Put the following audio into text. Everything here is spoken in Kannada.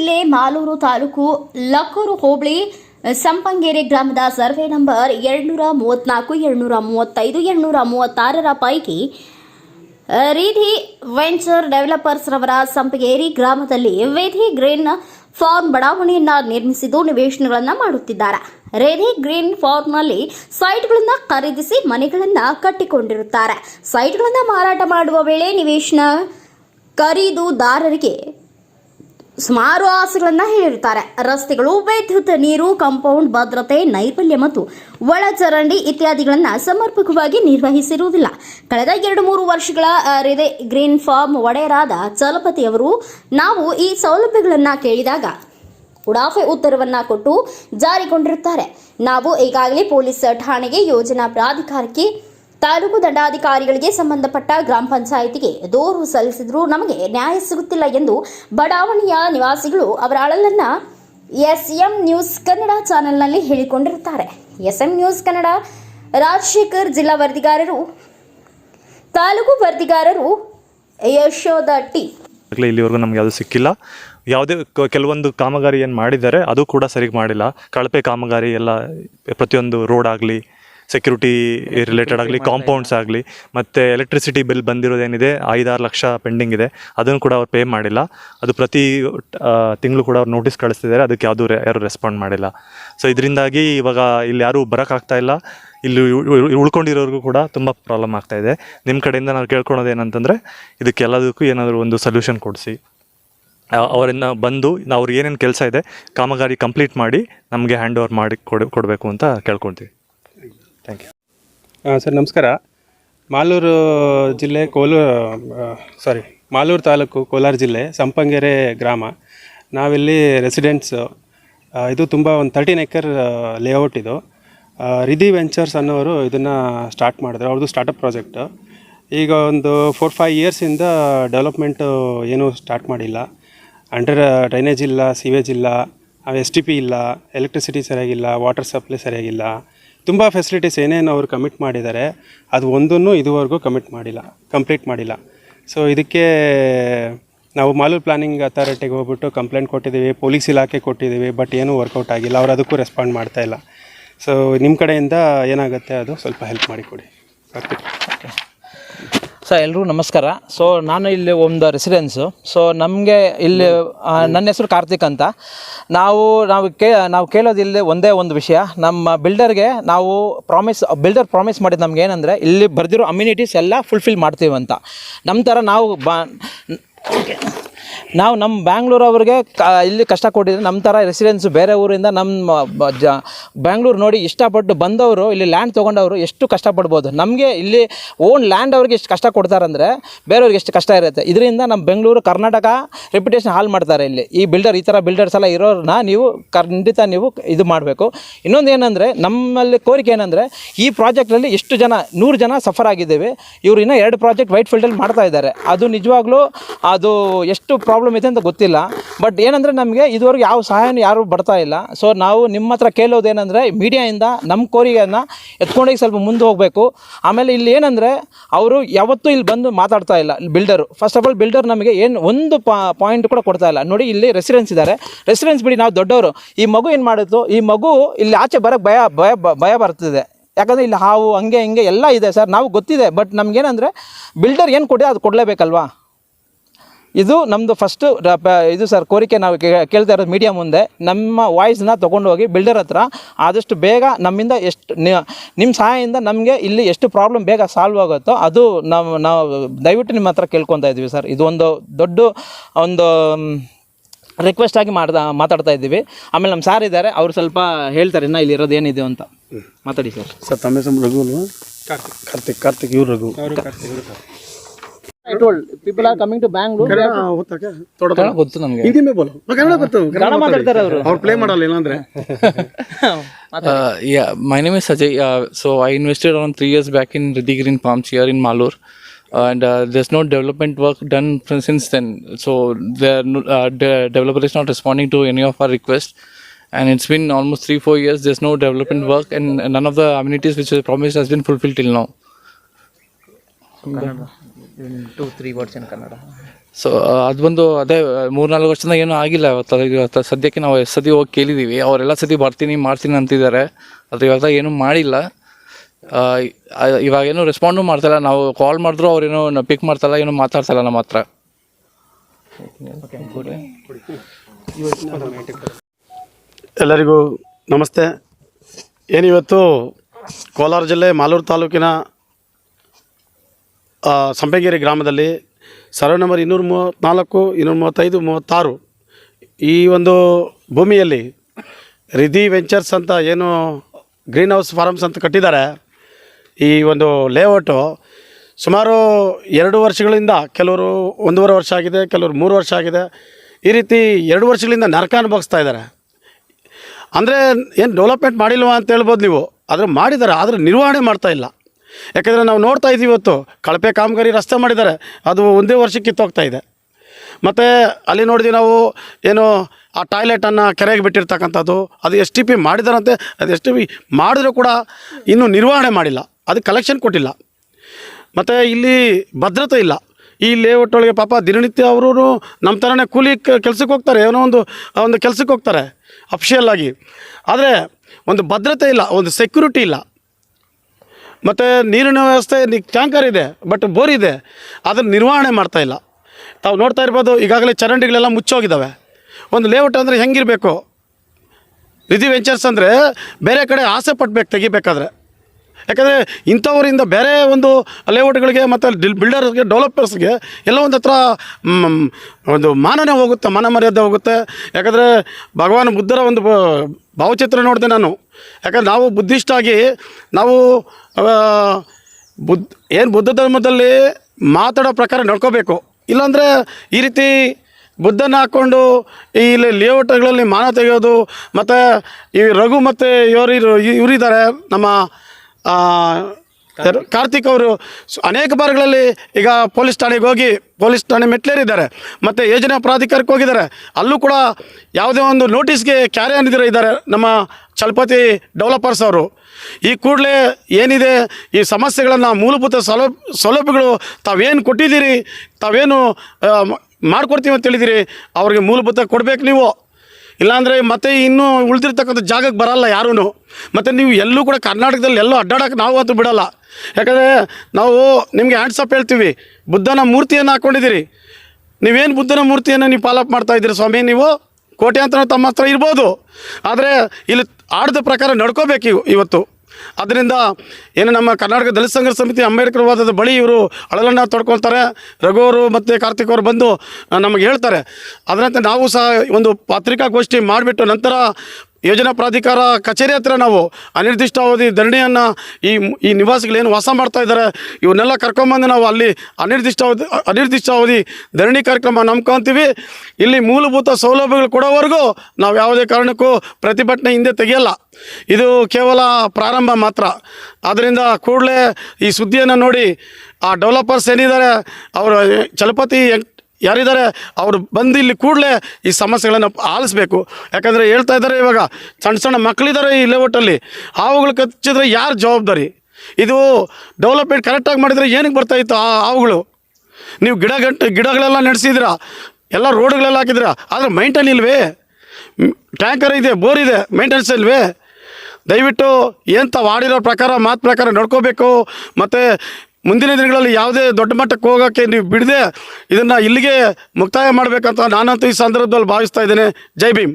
ಜಿಲ್ಲೆ ಮಾಲೂರು ತಾಲೂಕು ಲಕ್ಕೂರು ಹೋಬಳಿ, ಸಂಪಂಗೇರಿ ಗ್ರಾಮದ ಸರ್ವೆ ನಂಬರ್ ಎರಡ್ನೂರ ಮೂವತ್ನಾಲ್ಕು, ಎರಡ್ನೂರ ಮೂವತ್ತೈದು, ಎರಡ್ನೂರ ಮೂವತ್ತಾರರ ಪೈಕಿ ರೀಧಿ ವೆಂಚರ್ ಡೆವಲಪರ್ಸ್ ರವರ ಸಂಪಗೇರಿ ಗ್ರಾಮದಲ್ಲಿ ವೇಧಿ ಗ್ರೀನ್ ಫಾರ್ಮ್ ಬಡಾವಣೆಯನ್ನು ನಿರ್ಮಿಸಿದ್ದು ನಿವೇಶನಗಳನ್ನು ಮಾಡುತ್ತಿದ್ದಾರೆ. ರೇಧಿ ಗ್ರೀನ್ ಫಾರ್ಮ್ನಲ್ಲಿ ಸೈಟ್ಗಳನ್ನು ಖರೀದಿಸಿ ಮನೆಗಳನ್ನು ಕಟ್ಟಿಕೊಂಡಿರುತ್ತಾರೆ. ಸೈಟ್ಗಳನ್ನು ಮಾರಾಟ ಮಾಡುವ ವೇಳೆ ನಿವೇಶನ ಖರೀದುದಾರರಿಗೆ ಸುಮಾರು ಆಸೆಗಳನ್ನು ಹೇಳಿರುತ್ತಾರೆ. ರಸ್ತೆಗಳು, ವಿದ್ಯುತ್, ನೀರು ಕಾಂಪೌಂಡ್ ಭದ್ರತೆ, ನೈರ್ಮಲ್ಯ ಮತ್ತು ಒಳಚರಂಡಿ ಇತ್ಯಾದಿಗಳನ್ನು ಸಮರ್ಪಕವಾಗಿ ನಿರ್ವಹಿಸಿರುವುದಿಲ್ಲ. ಕಳೆದ ಎರಡು ಮೂರು ವರ್ಷಗಳ ರೆದೆ ಗ್ರೀನ್ ಫಾರ್ಮ್ ಒಡೆಯರಾದ ಚಲಪತಿ ಅವರು ನಾವು ಈ ಸೌಲಭ್ಯಗಳನ್ನು ಕೇಳಿದಾಗ ಉಡಾಫೆ ಉತ್ತರವನ್ನ ಕೊಟ್ಟು ಜಾರಿಕೊಂಡಿರುತ್ತಾರೆ ನಾವು ಈಗಾಗಲೇ ಪೊಲೀಸ್ ಠಾಣೆಗೆ ಯೋಜನಾ ಪ್ರಾಧಿಕಾರಕ್ಕೆ ತಾಲೂಕು ದಂಡಾಧಿಕಾರಿಗಳಿಗೆ ಸಂಬಂಧಪಟ್ಟ ಗ್ರಾಮ ಪಂಚಾಯಿತಿಗೆ ದೂರು ಸಲ್ಲಿಸಿದರೂ ನಮಗೆ ನ್ಯಾಯ ಸಿಗುತ್ತಿಲ್ಲ ಎಂದು ಬಡಾವಣೆಯ ನಿವಾಸಿಗಳು ಅವರ ಅಳಲನ್ನ ಎಸ್ಎಂ ನ್ಯೂಸ್ ಕನ್ನಡ ಚಾನೆಲ್ನಲ್ಲಿ ಹೇಳಿಕೊಂಡಿರುತ್ತಾರೆ. ಎಸ್ಎಂ ನ್ಯೂಸ್ ಕನ್ನಡ, ರಾಜಶೇಖರ್ ಜಿಲ್ಲಾ ವರದಿಗಾರರು, ತಾಲೂಕು ವರದಿಗಾರರು ಯಶೋಧ ಟಿ. ಇಲ್ಲಿವರೆಗೂ ನಮಗೆ ಅದು ಸಿಕ್ಕಿಲ್ಲ. ಯಾವುದೇ ಕೆಲವೊಂದು ಕಾಮಗಾರಿ ಏನು ಮಾಡಿದ್ದಾರೆ, ಅದು ಕೂಡ ಸರಿಗೆ ಮಾಡಿಲ್ಲ. ಕಳಪೆ ಕಾಮಗಾರಿ ಎಲ್ಲ ಪ್ರತಿಯೊಂದು ರೋಡ್ ಆಗಲಿ ಸೆಕ್ಯೂರಿಟಿ ರಿಲೇಟೆಡ್ ಆಗಲಿ ಕಾಂಪೌಂಡ್ಸ್ ಆಗಲಿ ಮತ್ತು ಎಲೆಕ್ಟ್ರಿಸಿಟಿ ಬಿಲ್ ಬಂದಿರೋದೇನಿದೆ ಐದಾರು ಲಕ್ಷ ಪೆಂಡಿಂಗ್ ಇದೆ. ಅದನ್ನು ಕೂಡ ಅವ್ರು ಪೇ ಮಾಡಿಲ್ಲ. ಅದು ಪ್ರತಿ ತಿಂಗಳು ಕೂಡ ಅವ್ರು ನೋಟಿಸ್ ಕಳಿಸ್ತಿದ್ದಾರೆ. ಅದಕ್ಕೆ ಯಾವುದೂ ಯಾರು ರೆಸ್ಪಾಂಡ್ ಮಾಡಿಲ್ಲ. ಸೊ ಇದರಿಂದಾಗಿ ಇವಾಗ ಇಲ್ಲಿ ಯಾರೂ ಬರೋಕ್ಕಾಗ್ತಾ ಇಲ್ಲ. ಇಲ್ಲಿ ಉಳ್- ಉಳ್- ಉಳ್ಕೊಂಡಿರೋರ್ಗೂ ಕೂಡ ತುಂಬ ಪ್ರಾಬ್ಲಮ್ ಆಗ್ತಾ ಇದೆ. ನಿಮ್ಮ ಕಡೆಯಿಂದ ನಾವು ಕೇಳ್ಕೊಳೋದು ಏನಂತಂದರೆ ಇದಕ್ಕೆ ಎಲ್ಲದಕ್ಕೂ ಏನಾದರೂ ಒಂದು ಸೊಲ್ಯೂಷನ್ ಕೊಡಿಸಿ. ಅವರಿಂದ ಬಂದು ನಾವು ಅವ್ರಿಗೆ ಏನೇನು ಕೆಲಸ ಇದೆ ಕಾಮಗಾರಿ ಕಂಪ್ಲೀಟ್ ಮಾಡಿ ನಮಗೆ ಹ್ಯಾಂಡ್ ಓವರ್ ಮಾಡಿ ಕೊಡ ಕೊಡಬೇಕು ಅಂತ ಕೇಳ್ಕೊಳ್ತೀವಿ. ಥ್ಯಾಂಕ್ ಯು ಸರ್ ನಮಸ್ಕಾರ. ಮಾಲೂರು ಜಿಲ್ಲೆ ಕೋಲೂರು ಸಾರಿ ಮಾಲೂರು ತಾಲೂಕು ಕೋಲಾರ ಜಿಲ್ಲೆ ಸಂಪಂಗೆರೆ ಗ್ರಾಮ. ನಾವಿಲ್ಲಿ ರೆಸಿಡೆಂಟ್ಸು ಇದು ತುಂಬ ಒಂದು ತರ್ಟೀನ್ ಎಕರ್ ಲೇಔಟ್ ಇದು. ರಿಧಿ ವೆಂಚರ್ಸ್ ಅನ್ನೋರು ಇದನ್ನು ಸ್ಟಾರ್ಟ್ ಮಾಡಿದ್ರು. ಅವ್ರದ್ದು ಸ್ಟಾರ್ಟಪ್ ಪ್ರಾಜೆಕ್ಟು ಈಗ ಒಂದು ಫೋರ್ ಫೈವ್ ಇಯರ್ಸಿಂದ ಡೆವಲಪ್ಮೆಂಟು ಏನೂ ಸ್ಟಾರ್ಟ್ ಮಾಡಿಲ್ಲ. ಅಂಡರ್ ಡ್ರೈನೇಜ್ ಇಲ್ಲ ಸಿವೇಜ್ ಇಲ್ಲ ಎಸ್ ಟಿ ಪಿ ಇಲ್ಲ ಎಲೆಕ್ಟ್ರಿಸಿಟಿ ಸರಿಯಾಗಿಲ್ಲ ವಾಟರ್ ಸಪ್ಲೈ ಸರಿಯಾಗಿಲ್ಲ. ತುಂಬ ಫೆಸಿಲಿಟೀಸ್ ಏನೇನು ಅವರು ಕಮಿಟ್ ಮಾಡಿದ್ದಾರೆ ಅದು ಒಂದನ್ನು ಇದುವರೆಗೂ ಕಮಿಟ್ ಮಾಡಿಲ್ಲ ಕಂಪ್ಲೀಟ್ ಮಾಡಿಲ್ಲ. ಸೊ ಇದಕ್ಕೆ ನಾವು ಮಾಲೂರು ಪ್ಲಾನಿಂಗ್ ಅಥಾರಿಟಿಗೆ ಹೋಗ್ಬಿಟ್ಟು ಕಂಪ್ಲೇಂಟ್ ಕೊಟ್ಟಿದ್ದೀವಿ ಪೊಲೀಸ್ ಇಲಾಖೆ ಕೊಟ್ಟಿದ್ದೀವಿ ಬಟ್ ಏನೂ ವರ್ಕೌಟ್ ಆಗಿಲ್ಲ. ಅವ್ರು ಅದಕ್ಕೂ ರೆಸ್ಪಾಂಡ್ ಮಾಡ್ತಾ ಇಲ್ಲ. ಸೊ ನಿಮ್ಮ ಕಡೆಯಿಂದ ಏನಾಗುತ್ತೆ ಅದು ಸ್ವಲ್ಪ ಹೆಲ್ಪ್ ಮಾಡಿಕೊಡಿ ಕಾರ್ತಿಕ್ ಸರ್, ಎಲ್ರಿಗೂ ನಮಸ್ಕಾರ. ಸೊ ನಾನು ಇಲ್ಲಿ ಒಂದು ರೆಸಿಡೆನ್ಸು ಸೊ ನಮಗೆ ಇಲ್ಲಿ ನನ್ನ ಹೆಸರು ಕಾರ್ತಿಕ್ ಅಂತ. ನಾವು ನಾವು ಕೇ, ನಾವು ಕೇಳೋದಿಲ್ಲದೆ ಒಂದೇ ಒಂದು ವಿಷಯ. ನಮ್ಮ ಬಿಲ್ಡರ್ಗೆ ನಾವು ಪ್ರಾಮಿಸ್ ಬಿಲ್ಡರ್ ಪ್ರಾಮಿಸ್ ಮಾಡಿದ್ದು ನಮ್ಗೆ ಏನಂದರೆ, ಇಲ್ಲಿ ಬರೆದಿರೋ ಅಮ್ಯುನಿಟೀಸ್ ಎಲ್ಲ ಫುಲ್ಫಿಲ್ ಮಾಡ್ತೀವಿ ಅಂತ. ನಮ್ಮ ಥರ ನಾವು ಬಾ ನಾವು ನಮ್ಮ ಬ್ಯಾಂಗ್ಳೂರವ್ರಿಗೆ ಕ ಇಲ್ಲಿ ಕಷ್ಟ ಕೊಟ್ಟಿದ್ರೆ ನಮ್ಮ ಥರ ರೆಸಿಡೆನ್ಸ್ ಬೇರೆ ಊರಿಂದ ನಮ್ಮ ಜ ಬ್ಯಾಂಗ್ಳೂರು ನೋಡಿ ಇಷ್ಟಪಟ್ಟು ಬಂದವರು, ಇಲ್ಲಿ ಲ್ಯಾಂಡ್ ತೊಗೊಂಡವರು ಎಷ್ಟು ಕಷ್ಟಪಡ್ಬೋದು. ನಮಗೆ ಇಲ್ಲಿ ಓನ್ ಲ್ಯಾಂಡ್ ಅವ್ರಿಗೆ ಎಷ್ಟು ಕಷ್ಟ ಕೊಡ್ತಾರಂದರೆ ಬೇರೆಯವ್ರಿಗೆ ಎಷ್ಟು ಕಷ್ಟ ಇರುತ್ತೆ. ಇದರಿಂದ ನಮ್ಮ ಬೆಂಗಳೂರು ಕರ್ನಾಟಕ ರೆಪ್ಯುಟೇಷನ್ ಹಾಲ್ ಮಾಡ್ತಾರೆ ಇಲ್ಲಿ. ಈ ಬಿಲ್ಡರ್ ಈ ಥರ ಬಿಲ್ಡರ್ಸ್ ಎಲ್ಲ ಇರೋರನ್ನ ನೀವು ಖಂಡಿತ ನೀವು ಇದು ಮಾಡಬೇಕು. ಇನ್ನೊಂದು ಏನಂದರೆ ನಮ್ಮಲ್ಲಿ ಕೋರಿಕೆ ಏನಂದರೆ ಈ ಪ್ರಾಜೆಕ್ಟಲ್ಲಿ ಎಷ್ಟು ಜನ, ನೂರು ಜನ ಸಫರ್ ಆಗಿದ್ದೇವೆ. ಇವರು ಇನ್ನೂ ಎರಡು ಪ್ರಾಜೆಕ್ಟ್ ವೈಟ್ ಫೀಲ್ಡಲ್ಲಿ ಮಾಡ್ತಾ ಇದ್ದಾರೆ. ಅದು ನಿಜವಾಗ್ಲೂ ಅದು ಎಷ್ಟು ಪ್ರಾಬ್ಲಮ್ ಇದೆ ಅಂತ ಗೊತ್ತಿಲ್ಲ. ಬಟ್ ಏನಂದರೆ ನಮಗೆ ಇದುವರೆಗೂ ಯಾವ ಸಹಾಯನೂ ಯಾರು ಬರ್ತಾ ಇಲ್ಲ. ಸೊ ನಾವು ನಿಮ್ಮ ಹತ್ರ ಕೇಳೋದು ಏನಂದರೆ ಮೀಡಿಯಾಯಿಂದ ನಮ್ಮ ಕೋರಿಕೆಯನ್ನು ಎತ್ಕೊಂಡೋಗಿ ಸ್ವಲ್ಪ ಮುಂದೆ ಹೋಗಬೇಕು. ಆಮೇಲೆ ಇಲ್ಲಿ ಏನಂದರೆ ಅವರು ಯಾವತ್ತೂ ಇಲ್ಲಿ ಬಂದು ಮಾತಾಡ್ತಾ ಇಲ್ಲ builder first of all builder ನಮಗೆ ಏನು ಒಂದು ಪಾಯಿಂಟ್ ಕೂಡ ಕೊಡ್ತಾ ಇಲ್ಲ. ನೋಡಿ ಇಲ್ಲಿ ರೆಸಿಡೆನ್ಸ್ ಇದ್ದಾರೆ ರೆಸಿಡೆನ್ಸ್ ಬಿಡಿ, ನಾವು ದೊಡ್ಡವರು. ಈ ಮಗು ಏನು ಮಾಡಿತ್ತು ಈ ಮಗು ಇಲ್ಲಿ ಆಚೆ ಬರೋಕ್ಕೆ ಭಯ ಭಯ ಭಯ ಬರ್ತಿದೆ. ಯಾಕಂದರೆ ಇಲ್ಲಿ ಹಾವು, ಹಂಗೆ, ಹಿಂಗೆ ಎಲ್ಲ ಇದೆ ಸರ್. ನಾವು ಗೊತ್ತಿದೆ. ಬಟ್ ನಮಗೇನಂದರೆ ಬಿಲ್ಡರ್ ಏನು ಕೊಡಿ ಅದು ಕೊಡಲೇಬೇಕಲ್ವಾ? ಇದು ನಮ್ಮದು ಫಸ್ಟು ಇದು ಸರ್ ಕೋರಿಕೆ ನಾವು ಕೇ- ಕೇಳ್ತಾ ಇರೋದು ಮೀಡಿಯಾ ಮುಂದೆ. ನಮ್ಮ ವಾಯ್ಸ್ನ ತೊಗೊಂಡೋಗಿ ಬಿಲ್ಡರ್ ಹತ್ರ ಆದಷ್ಟು ಬೇಗ ನಮ್ಮಿಂದ ಎಷ್ಟು ನಿಮ್ಮ ಸಹಾಯದಿಂದ ನಮಗೆ ಇಲ್ಲಿ ಎಷ್ಟು ಪ್ರಾಬ್ಲಮ್ ಬೇಗ ಸಾಲ್ವ್ ಆಗುತ್ತೋ ಅದು ನಾವು ನಾವು ದಯವಿಟ್ಟು ನಿಮ್ಮ ಹತ್ರ ಕೇಳ್ಕೊತಾ ಇದ್ದೀವಿ ಸರ್ ಇದು ಒಂದು ದೊಡ್ಡ ಒಂದು ರಿಕ್ವೆಸ್ಟ್ ಆಗಿ ಮಾಡ್ದ ಮಾತಾಡ್ತಾ ಇದ್ದೀವಿ ಆಮೇಲೆ ನಮ್ಮ ಸಾರ್ ಇದ್ದಾರೆ ಅವರು ಸ್ವಲ್ಪ ಹೇಳ್ತಾರೆ ಇನ್ನೂ ಇಲ್ಲಿ ಇರೋದು ಏನಿದೆ ಅಂತ. ಮಾತಾಡಿ ಸರ್ ಸರ್ ತಮ್ಮ ಹೆಸರು ರಘು ಅಲ್ವಾ? ಕಾರ್ತಿಕ್. ಕಾರ್ತಿಕ್ ಇವ್ರು Raghu. I told people are coming to Bangalore ಥೋड़ा ಗೊತ್ತು ನಮಗೆ ಹಿಂದಿ ಮೇ ಬೋಲೋ ಹಾ, ಕನ್ನಡ ಗೊತ್ತು ಕನ್ನಡ ಮಾತಾಡ್ತಾರೆ ಅವರು ಅವ್ರು ಪ್ಲೇ ಮಾಡಲ್ಲ ಇಲ್ಲಾಂದ್ರೆ Uh, yeah, my name is Sajay. Uh, so I invested around three years back in Riddhi Green Palms here in Malur. and uh, there's no development work done since then. So the uh, the developer is not responding to any of our requests, and it's been almost three four years. There's no development work, and none of the amenities which was promised has been fulfilled till now. Two three words in Kannada so ಅದು ಬಂದು ಅದೇ ಮೂರ್ನಾಲ್ಕು ವರ್ಷದಿಂದ ಏನೂ ಆಗಿಲ್ಲ ಇವತ್ತು. ಇವತ್ತು ಸದ್ಯಕ್ಕೆ ನಾವು ಎಷ್ಟು ಸತಿ ಹೋಗಿ ಕೇಳಿದ್ದೀವಿ ಅವರೆಲ್ಲ ಸತಿ ಬರ್ತೀನಿ ಮಾಡ್ತೀನಿ ಅಂತಿದ್ದಾರೆ. ಅದು ಇವಾಗ ಏನೂ ಮಾಡಿಲ್ಲ. ಇವಾಗ ಏನು ಇವಾಗೇನು ರೆಸ್ಪಾಂಡು ಮಾಡ್ತಾಯಿಲ್ಲ ನಾವು ಕಾಲ್ ಮಾಡಿದ್ರು ಅವ್ರೇನು ಪಿಕ್ ಮಾಡ್ತಾಯಿಲ್ಲ ಏನೂ ಮಾತಾಡ್ತಾಯಿಲ್ಲ ನಮ್ಮ ಹತ್ರ. ಎಲ್ಲರಿಗೂ ನಮಸ್ತೆ. ಏನಿವತ್ತು ಕೋಲಾರ ಜಿಲ್ಲೆ ಮಾಲೂರು ತಾಲೂಕಿನ ಸಂಪೆಗೇರಿ ಗ್ರಾಮದಲ್ಲಿ ಸರ್ವೆ ನಂಬರ್ ಇನ್ನೂರ ಮೂವತ್ತ್ನಾಲ್ಕು ಇನ್ನೂರ ಮೂವತ್ತೈದು, ಮೂವತ್ತಾರು ಈ ಒಂದು ಭೂಮಿಯಲ್ಲಿ ರಿಧಿ ವೆಂಚರ್ಸ್ ಅಂತ ಏನು ಗ್ರೀನ್ ಹೌಸ್ ಫಾರ್ಮ್ಸ್ ಅಂತ ಕಟ್ಟಿದ್ದಾರೆ. ಈ ಒಂದು ಲೇಔಟು ಸುಮಾರು ಎರಡು ವರ್ಷಗಳಿಂದ ಕೆಲವರು ಒಂದೂವರೆ ವರ್ಷ ಆಗಿದೆ, ಕೆಲವರು ಮೂರು ವರ್ಷ ಆಗಿದೆ. ಈ ರೀತಿ ಎರಡು ವರ್ಷಗಳಿಂದ ನರಕ ಅನುಭವಿಸ್ತಾ ಇದ್ದಾರೆ. ಅಂದರೆ ಏನು ಡೆವಲಪ್ಮೆಂಟ್ ಮಾಡಿಲ್ವಾ ಅಂತ ಹೇಳ್ಬೋದು ನೀವು. ಆದರೆ ಮಾಡಿದ್ದಾರೆ, ಆದರೆ ನಿರ್ವಹಣೆ ಮಾಡ್ತಾ ಇಲ್ಲ. ಯಾಕಂದರೆ ನಾವು ನೋಡ್ತಾ ಇದ್ದೀವಿ ಇವತ್ತು. ಕಳಪೆ ಕಾಮಗಾರಿ ರಸ್ತೆ ಮಾಡಿದ್ದಾರೆ. ಅದು ಒಂದೇ ವರ್ಷಕ್ಕೆ ಕಿತ್ತೋಗ್ತಾ ಇದೆ. ಮತ್ತು ಅಲ್ಲಿ ನೋಡಿದ್ವಿ ನಾವು ಏನು ಆ ಟಾಯ್ಲೆಟನ್ನು ಕೆರೆಗೆ ಬಿಟ್ಟಿರ್ತಕ್ಕಂಥದ್ದು, ಅದು ಎಸ್ ಟಿ ಪಿ ಮಾಡಿದಾರಂತೆ. ಅದು ಎಸ್ ಟಿ ಪಿ ಮಾಡಿದ್ರೂ ಕೂಡ ಇನ್ನೂ ನಿರ್ವಹಣೆ ಮಾಡಿಲ್ಲ. ಅದು ಕಲೆಕ್ಷನ್ ಕೊಟ್ಟಿಲ್ಲ. ಮತ್ತು ಇಲ್ಲಿ ಭದ್ರತೆ ಇಲ್ಲ. ಈ ಲೇಔಟ್ ಒಳಗೆ ಪಾಪ ದಿನನಿತ್ಯ ಅವರು ನಮ್ಮ ಥರನೇ ಕೂಲಿ ಕೆಲಸಕ್ಕೆ ಹೋಗ್ತಾರೆ. ಏನೋ ಒಂದು ಒಂದು ಕೆಲಸಕ್ಕೆ ಹೋಗ್ತಾರೆ. ಅಫಿಷಿಯಲ್ ಆಗಿ. ಆದರೆ ಒಂದು ಭದ್ರತೆ ಇಲ್ಲ, ಒಂದು ಸೆಕ್ಯೂರಿಟಿ ಇಲ್ಲ. ಮತ್ತು ನೀರಿನ ವ್ಯವಸ್ಥೆ ಟ್ಯಾಂಕರ್ ಇದೆ ಬಟ್ ಬೋರ್ ಇದೆ. ಅದನ್ನು ನಿರ್ವಹಣೆ ಮಾಡ್ತಾ ಇಲ್ಲ. ತಾವು ನೋಡ್ತಾ ಇರ್ಬೋದು, ಈಗಾಗಲೇ ಚರಂಡಿಗಳೆಲ್ಲ ಮುಚ್ಚೋಗಿದ್ದಾವೆ ಒಂದು ಲೇಔಟ್ ಅಂದರೆ ಹೆಂಗಿರಬೇಕು? ನಿಧಿ ವೆಂಚರ್ಸ್ ಅಂದರೆ ಬೇರೆ ಕಡೆ ಆಸೆ ಪಟ್ಬೇಕು ತೆಗಿಬೇಕಾದ್ರೆ. ಯಾಕಂದರೆ ಇಂಥವರಿಂದ ಬೇರೆ ಒಂದು ಲೇಔಟ್ಗಳಿಗೆ ಮತ್ತು ಡಿಲ್ ಬಿಲ್ಡರ್ಸ್ಗೆ ಡೆವಲಪರ್ಸ್ಗೆ ಎಲ್ಲ ಒಂದು ಹತ್ರ ಒಂದು ಮಾನನೇ ಹೋಗುತ್ತೆ, ಮಾನ ಮರ್ಯಾದೆ ಹೋಗುತ್ತೆ. ಯಾಕಂದರೆ ಭಗವಾನ್ ಬುದ್ಧರ ಒಂದು ಭಾವಚಿತ್ರ ನೋಡಿದೆ ನಾನು ಯಾಕಂದ್ರೆ ನಾವು ಬುದ್ಧಿಷ್ಟಾಗಿ ನಾವು ಬುದ್ಧ, ಏನು ಬುದ್ಧ ಧರ್ಮದಲ್ಲಿ ಮಾತಾಡೋ ಪ್ರಕಾರ ನಡ್ಕೋಬೇಕು ಇಲ್ಲಾಂದರೆ ಈ ರೀತಿ ಬುದ್ಧನ ಹಾಕ್ಕೊಂಡು ಇಲ್ಲಿ ಲೇಔಟ್ಗಳಲ್ಲಿ ಮಾನ ತೆಗೆಯೋದು, ಮತ್ತು ಈ ರಘು ಮತ್ತು ಇವರು ಇವರಿದ್ದಾರೆ, ನಮ್ಮ? ಕಾರ್ತಿಕ್ ಅವರು ಅನೇಕ ಬಾರಿಗಳಲ್ಲಿ ಈಗ ಪೊಲೀಸ್ ಠಾಣೆಗೆ ಹೋಗಿ, ಪೊಲೀಸ್ ಠಾಣೆ ಮೆಟ್ಲೇರಿದ್ದಾರೆ ಮತ್ತು ಯೋಜನಾ ಪ್ರಾಧಿಕಾರಕ್ಕೆ ಹೋಗಿದ್ದಾರೆ. ಅಲ್ಲೂ ಕೂಡ ಯಾವುದೇ ಒಂದು ನೋಟಿಸ್ಗೆ ಕ್ಯಾರೆ ಅನ್ನಿದ್ರೆ ಇದ್ದಾರೆ ನಮ್ಮ ಚಲಪತಿ ಡೆವಲಪರ್ಸ್ ಅವರು. ಈ ಕೂಡಲೇ ಏನಿದೆ, ಈ ಸಮಸ್ಯೆಗಳನ್ನು ಮೂಲಭೂತ ಸೌಲಭ್ಯ ಸೌಲಭ್ಯಗಳು ತಾವೇನು ಕೊಟ್ಟಿದ್ದೀರಿ, ತಾವೇನು ಮಾಡ್ಕೊಡ್ತೀವಿ ಅಂತ ಹೇಳಿದಿರಿ, ಅವ್ರಿಗೆ ಮೂಲಭೂತ ಕೊಡಬೇಕು ನೀವು. ಇಲ್ಲಾಂದರೆ ಮತ್ತೆ ಇನ್ನೂ ಉಳಿದಿರ್ತಕ್ಕಂಥ ಜಾಗಕ್ಕೆ ಬರಲ್ಲ ಯಾರೂ. ಮತ್ತು ನೀವು ಎಲ್ಲೂ ಕೂಡ ಕರ್ನಾಟಕದಲ್ಲಿ ಎಲ್ಲೂ ಅಡ್ಡಾಡಕ್ಕೆ ನಾವು ಅಂತೂ ಬಿಡಲ್ಲ. ಯಾಕಂದರೆ ನಾವು ನಿಮಗೆ ಹ್ಯಾಂಡ್ಸಪ್ ಹೇಳ್ತೀವಿ, ಬುದ್ಧನ ಮೂರ್ತಿಯನ್ನು ಹಾಕ್ಕೊಂಡಿದ್ದೀರಿ ನೀವೇನು ಬುದ್ಧನ ಮೂರ್ತಿಯನ್ನು ನೀವು ಫಾಲೋಅಪ್ ಮಾಡ್ತಾ ಇದ್ದೀರಿ ಸ್ವಾಮಿ? ನೀವು ಕೋಟ್ಯಾಂತರ ತಮ್ಮ ಹತ್ರ ಇರ್ಬೋದು. ಆದರೆ ಇಲ್ಲಿ ಆಡದ ಪ್ರಕಾರ ನಡ್ಕೋಬೇಕು ಇವ್- ಇವತ್ತು. ಅದರಿಂದ ಏನು ನಮ್ಮ ಕರ್ನಾಟಕ ದಲಿತ ಸಂಘರ್ಷ ಸಮಿತಿ ಅಂಬೇಡ್ಕರ್ ವಾದದ ಬಳಿ ಇವರು ಅಳಲನ್ನು ತೊಡ್ಕೊಳ್ತಾರೆ ರಘು ಅವರು ಮತ್ತು ಕಾರ್ತಿಕ್ ಅವರು ಬಂದು ನಮಗೆ ಹೇಳ್ತಾರೆ. ಅದರಂತೆ ನಾವು ಸಹ ಒಂದು ಪತ್ರಿಕಾಗೋಷ್ಠಿ ಮಾಡಿಬಿಟ್ಟು ನಂತರ ಯೋಜನಾ ಪ್ರಾಧಿಕಾರ ಕಚೇರಿ ಹತ್ರ ನಾವು ಅನಿರ್ದಿಷ್ಟಾವಧಿ ಧರಣಿಯನ್ನು ಈ ಈ ನಿವಾಸಿಗಳೇನು ವಾಸ ಮಾಡ್ತಾ ಇದ್ದಾರೆ ಇವನ್ನೆಲ್ಲ ಕರ್ಕೊಂಬಂದು ನಾವು ಅಲ್ಲಿ ಅನಿರ್ದಿಷ್ಟ ಅವಧಿ ಅನಿರ್ದಿಷ್ಟ ಅವಧಿ ಧರಣಿ ಕಾರ್ಯಕ್ರಮ ನಂಬ್ಕೊತೀವಿ. ಇಲ್ಲಿ ಮೂಲಭೂತ ಸೌಲಭ್ಯಗಳು ಕೊಡೋವರೆಗೂ ನಾವು ಯಾವುದೇ ಕಾರಣಕ್ಕೂ ಪ್ರತಿಭಟನೆ ಹಿಂದೆ ತೆಗೆಯಲ್ಲ. ಇದು ಕೇವಲ ಪ್ರಾರಂಭ ಮಾತ್ರ. ಆದ್ದರಿಂದ ಕೂಡಲೇ ಈ ಸುದ್ದಿಯನ್ನು ನೋಡಿ ಆ ಡೆವಲಪರ್ಸ್ ಏನಿದ್ದಾರೆ, ಅವರು ಚಲಪತಿ ಯಾರಿದ್ದಾರೆ, ಅವರು ಬಂದು ಇಲ್ಲಿ ಕೂಡಲೇ ಈ ಸಮಸ್ಯೆಗಳನ್ನು ಆಲಿಸ್ಬೇಕು. ಯಾಕಂದರೆ ಹೇಳ್ತಾ ಇದ್ದಾರೆ ಇವಾಗ, ಸಣ್ಣ ಸಣ್ಣ ಮಕ್ಕಳಿದ್ದಾರೆ ಈ ಲೇಔಟಲ್ಲಿ ಹಾವುಗಳು ಕಚ್ಚಿದ್ರೆ ಯಾರು ಜವಾಬ್ದಾರಿ? ಇದು ಡೆವಲಪ್ಮೆಂಟ್ ಕರೆಕ್ಟಾಗಿ ಮಾಡಿದರೆ ಏನಕ್ಕೆ ಬರ್ತಾಯಿತ್ತು ಆ ಹಾವುಗಳು? ನೀವು ಗಿಡ ಗಂಟೆ, ಗಿಡಗಳೆಲ್ಲ ನಡೆಸಿದ್ದೀರಾ? ಎಲ್ಲ ರೋಡ್ಗಳೆಲ್ಲ ಹಾಕಿದ್ರ ಆದರೆ ಮೈಂಟೈನ್ ಇಲ್ವೇ? ಟ್ಯಾಂಕರ್ ಇದೆ, ಬೋರ್ ಇದೆ ಮೈಂಟೆನೆನ್ಸ್ ಇಲ್ವೇ? ದಯವಿಟ್ಟು ಎಂಥ ವಾಡಿರೋ ಪ್ರಕಾರ, ಮಾತು ಪ್ರಕಾರ ನೋಡ್ಕೋಬೇಕು. ಮತ್ತು ಮುಂದಿನ ದಿನಗಳಲ್ಲಿ ಯಾವುದೇ ದೊಡ್ಡ ಮಟ್ಟಕ್ಕೆ ಹೋಗೋಕ್ಕೆ ನೀವು ಬಿಡದೆ ಇದನ್ನು ಇಲ್ಲಿಗೆ ಮುಕ್ತಾಯ ಮಾಡಬೇಕಂತ ನಾನಂತೂ ಈ ಸಂದರ್ಭದಲ್ಲಿ ಭಾವಿಸ್ತಾ ಇದ್ದೇನೆ. ಜೈ ಭೀಮ್.